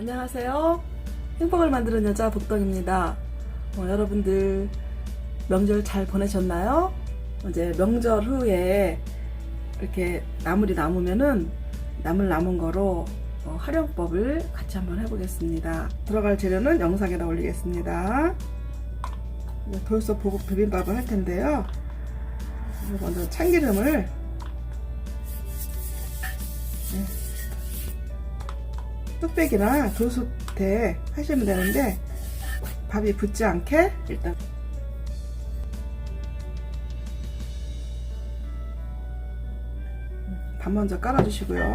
안녕하세요. 행복을 만드는 여자 복덕입니다. 어, 여러분들 명절 잘 보내셨나요? 이제 명절 후에 이렇게 나물이 남으면은 나물 남은 거로 어, 활용법을 같이 한번 해보겠습니다. 들어갈 재료는 영상에다 올리겠습니다. 돌솥 보고 비빔밥을 할 텐데요. 먼저 참기름을 네. 뚝배기나 돌솥에 하시면 되는데 밥이 붙지 않게 일단 밥 먼저 깔아주시고요.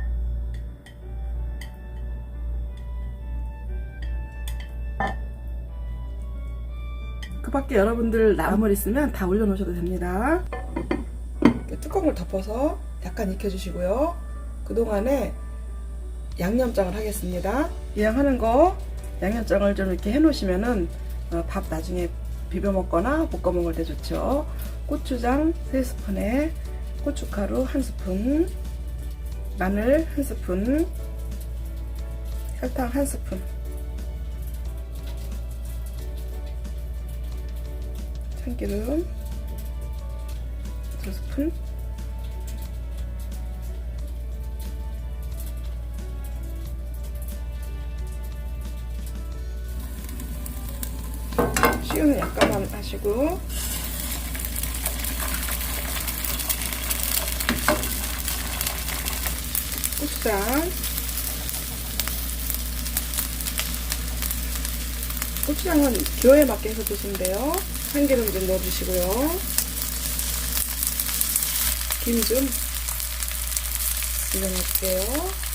그 밖에 여러분들 나물 있으면 다 올려놓으셔도 됩니다. 뚜껑을 덮어서 약간 익혀주시고요. 그동안에 양념장을 하겠습니다. 이왕 하는 거 양념장을 좀 이렇게 해놓으시면은 어, 밥 나중에 비벼 먹거나 볶아 먹을 때 좋죠. 고추장 3스푼에 고춧가루 1스푼, 마늘 1스푼, 설탕 1스푼, 참기름 2스푼, 식용유 약간만 하시고. 고추장 고추장은 기호에 맞게 해서 드시면 돼요. 참기름 좀 넣어주시고요. 김 좀 올려놓을게요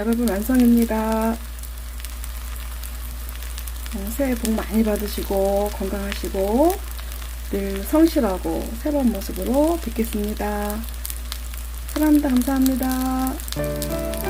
여러분 완성입니다. 어, 새해 복 많이 받으시고 건강하시고 늘 성실하고 새로운 모습으로 뵙겠습니다. 사랑합니다. 감사합니다.